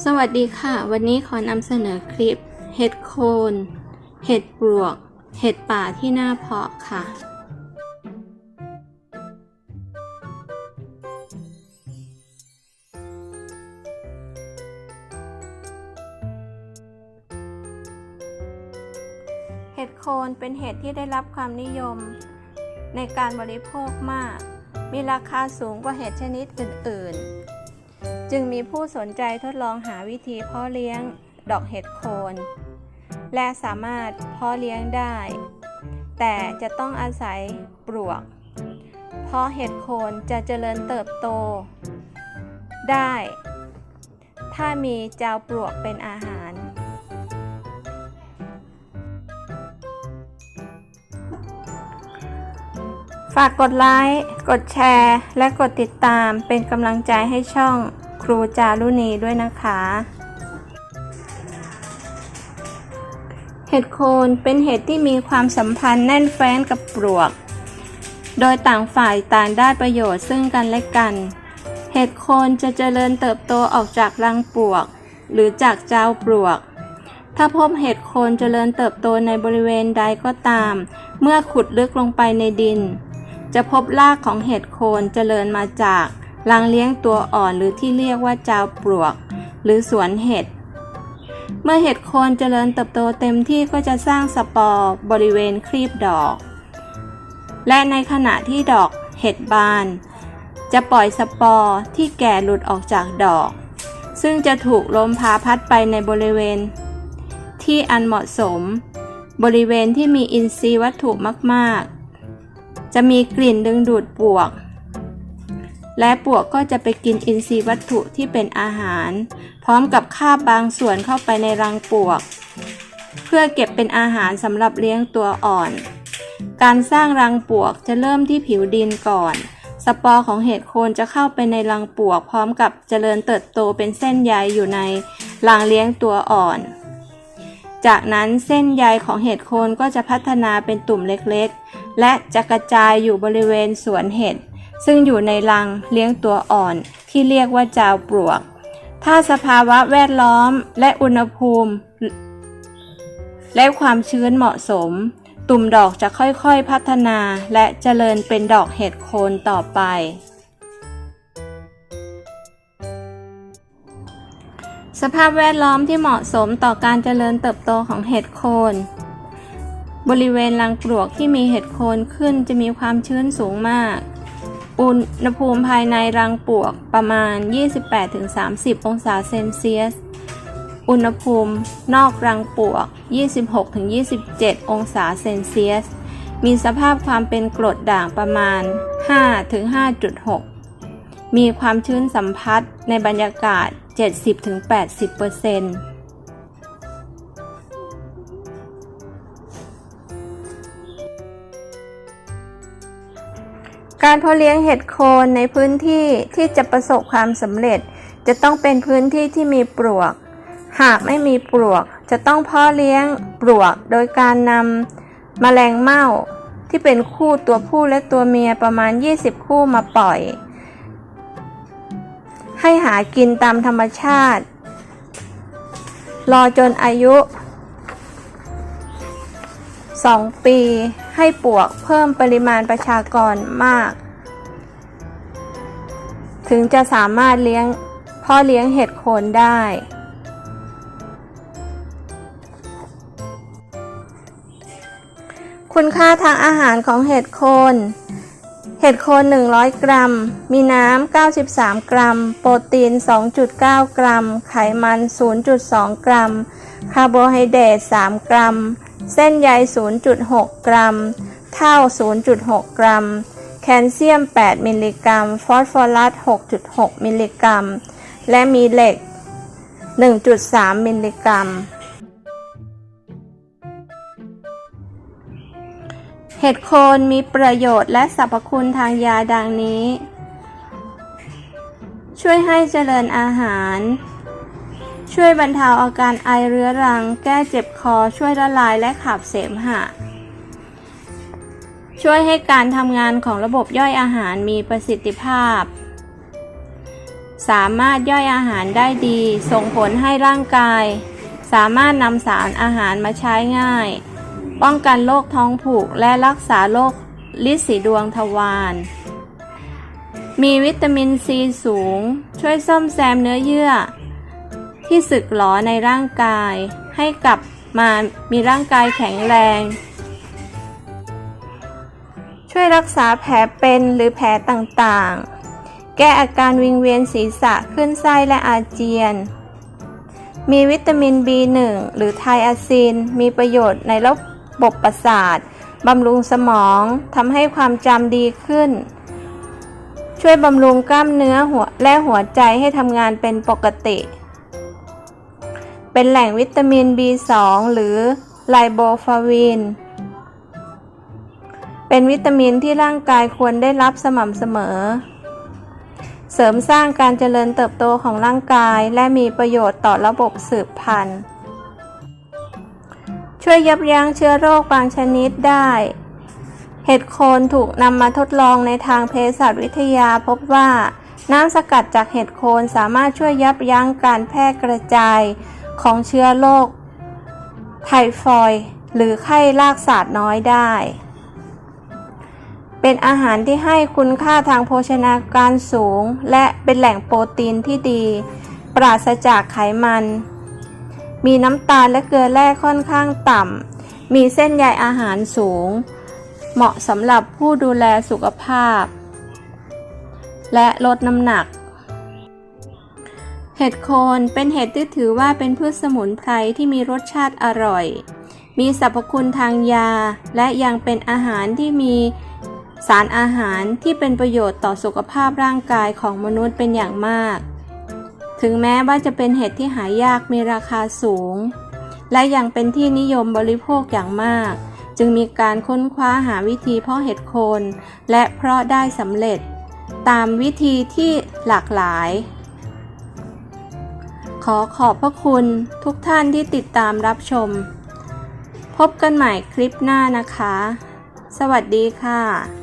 สวัสดีค่ะ วันนี้ขอนำเสนอคลิป เห็ดโคน เห็ดปลวก เห็ดป่าที่น่าเพาะค่ะ เห็ดโคนเป็นเห็ดที่ได้รับความนิยม ในการบริโภคมาก มีราคาสูงกว่าเห็ดชนิดอื่น ๆ จึงมีผู้สนใจทดลองหาวิธีเพาะเลี้ยงดอกเห็ดโคน และสามารถเพาะเลี้ยงได้ แต่จะต้องอาศัยปลวก เพราะเห็ดโคนจะเจริญเติบโต ได้ ถ้ามีเจ้าปลวกเป็นอาหาร ฝากกดไลค์ กดแชร์ และกดติดตามเป็นกำลังใจให้ช่อง ครูจารุณีด้วยนะคะ เห็ดโคนเป็นเห็ดที่มีความสัมพันธ์แน่นแฟ้นกับปลวก โดยต่างฝ่ายต่างได้ประโยชน์ซึ่งกันและกัน เห็ดโคนจะเจริญเติบโตออกจากรังปลวก หรือจากเจ้าปลวกถ้าพบเห็ดโคนเจริญเติบโตในบริเวณใดก็ตาม เมื่อขุดลึกลงไปในดิน จะพบรากของเห็ดโคนเจริญมาจาก รังเลี้ยงตัวอ่อนหรือที่เรียกว่าเจ้าปลวก หรือสวนเห็ด เมื่อเห็ดโคนเจริญเติบโตเต็มที่ก็จะสร้างสปอร์บริเวณครีบดอก และในขณะที่ดอกเห็ดบาน จะปล่อยสปอร์ที่แก่หลุดออกจากดอก ซึ่งจะถูกลมพาพัดไปในบริเวณ ที่อันเหมาะสม บริเวณที่มีอินทรีย์วัตถุมาก ๆ จะมีกลิ่นดึงดูดปลวก และปวกก็จะไปกินอินทรีย์วัตถุที่เป็นอาหาร พร้อมกับคาบบางส่วนเข้าไปในรังปวก เพื่อเก็บเป็นอาหารสำหรับเลี้ยงตัวอ่อน การสร้างรังปวกจะเริ่มที่ผิวดินก่อน สปอร์ของเห็ดโคนจะเข้าไปในรังปวก พร้อมกับเจริญเติบโตเป็นเส้นใยอยู่ในรังเลี้ยงตัวอ่อน จากนั้นเส้นใยของเห็ดโคนก็จะพัฒนาเป็นตุ่มเล็กๆ และจะกระจายอยู่บริเวณสวนเห็ด ซึ่งอยู่ในรังเลี้ยงตัวอ่อนที่เรียกว่าจาวปลวก ถ้าสภาวะแวดล้อมและอุณหภูมิ และความชื้นเหมาะสม ตุ่มดอกจะค่อยๆพัฒนาและเจริญเป็นดอกเห็ดโคนต่อไป สภาพแวดล้อมที่เหมาะสมต่อการเจริญเติบโตของเห็ดโคนบริเวณรังปลวกที่มีเห็ดโคนขึ้นจะมีความชื้นสูงมาก อุณหภูมิภายในรังปลวกประมาณ 28-30 องศาเซนเซียส อุณหภูมินอกรังปลวก 26-27 องศาเซนเซียส มีสภาพความเป็นกรดด่างประมาณ 5-5.6 มีความชื้นสัมผัสในบรรยากาศ 70-80% การเพาะเลี้ยงเห็ดโคนในพื้นที่ที่จะประสบความสำเร็จ จะต้องเป็นพื้นที่ที่มีปลวก หากไม่มีปลวก จะต้องเพาะเลี้ยงปลวก โดยการนำแมลงเม่าที่เป็นคู่ตัวผู้และตัวเมียประมาณ 20 คู่มาปล่อย ให้หากินตามธรรมชาติ รอจนอายุ 2 ปี ให้ปลวกเพิ่มปริมาณประชากรมาก ถึงจะสามารถเลี้ยงพ่อเลี้ยงเห็ดโคนได้ คุณค่าทางอาหารของเห็ดโคน เห็ดโคน 100 กรัม มีน้ำ 93 กรัม โปรตีน 2.9 กรัม ไขมัน 0.2 กรัม คาร์โบไฮเดรต 3 กรัม เส้นใย 0.6 กรัม เท่า 0.6 กรัม แคลเซียม 8 มิลลิกรัม ฟอสฟอรัส 6.6 มิลลิกรัม และมีเหล็ก 1.3 มิลลิกรัม เห็ดโคนมีประโยชน์และสรรพคุณทางยาดังนี้ ช่วยให้เจริญอาหาร ช่วยบรรเทาอาการไอเรื้อรัง แก้เจ็บคอ ช่วยละลายและขับเสมหะ ช่วยให้การทำงานของระบบย่อยอาหารมีประสิทธิภาพ สามารถย่อยอาหารได้ดี ส่งผลให้ร่างกาย สามารถนำสารอาหารมาใช้ง่าย ป้องกันโรคท้องผูกและรักษาโรคลิสีดวงทวารมีวิตามินซีสูง ช่วยซ่อมแซมเนื้อเยื่อ ที่สึกหรอในร่างกาย ให้กลับมามีร่างกายแข็งแรง ช่วยรักษาแผลเป็นหรือแผลต่างๆ แก้อาการวิงเวียนศีรษะขึ้นไส้และอาเจียน มีวิตามิน B1 หรือไทอาซิน มีประโยชน์ในระบบประสาทบำรุงสมองทำให้ความจำดีขึ้น ช่วยบำรุงกล้ามเนื้อหัวและหัวใจให้ทำงานเป็นปกติ เป็นแหล่งวิตามิน B2 หรือไลโบฟาวิน เป็นวิตามินที่ร่างกายควรได้รับสม่ำเสมอ เสริมสร้างการเจริญเติบโตของร่างกายและมีประโยชน์ต่อระบบสืบพันธุ์ ช่วยยับยั้งเชื้อโรคบางชนิดได้ เห็ดโคนถูกนำมาทดลองในทางเภสัชวิทยาพบว่าน้ำสกัดจากเห็ดโคนสามารถช่วยยับยั้งการแพร่กระจาย ของเชื้อโรคไทฟอยด์หรือไข้ลากสาดน้อยได้ เป็นอาหารที่ให้คุณค่าทางโภชนาการสูง และเป็นแหล่งโปรตีนที่ดี ปราศจากไขมัน มีน้ำตาลและเกลือแร่ค่อนข้างต่ำ มีเส้นใยอาหารสูง เหมาะสำหรับผู้ดูแลสุขภาพ และลดน้ำหนัก ห็ดโคนเป็นเห็ดที่ถือว่าเป็นพืชสมุนไพรที่มีรสชาติอร่อย มีสรรพคุณทางยา และยังเป็นอาหารที่มีสารอาหารที่เป็นประโยชน์ต่อสุขภาพร่างกายของมนุษย์เป็นอย่างมาก ถึงแม้ว่าจะเป็นเห็ดที่หายากมีราคาสูง และยังเป็นที่นิยมบริโภคอย่างมาก จึงมีการค้นคว้าหาวิธีเพาะเห็ดโคน และเพาะได้สำเร็จ ตามวิธีที่หลากหลาย ขอขอบพระคุณทุกท่านที่ติดตามรับชม พบกันใหม่คลิปหน้านะคะ สวัสดีค่ะ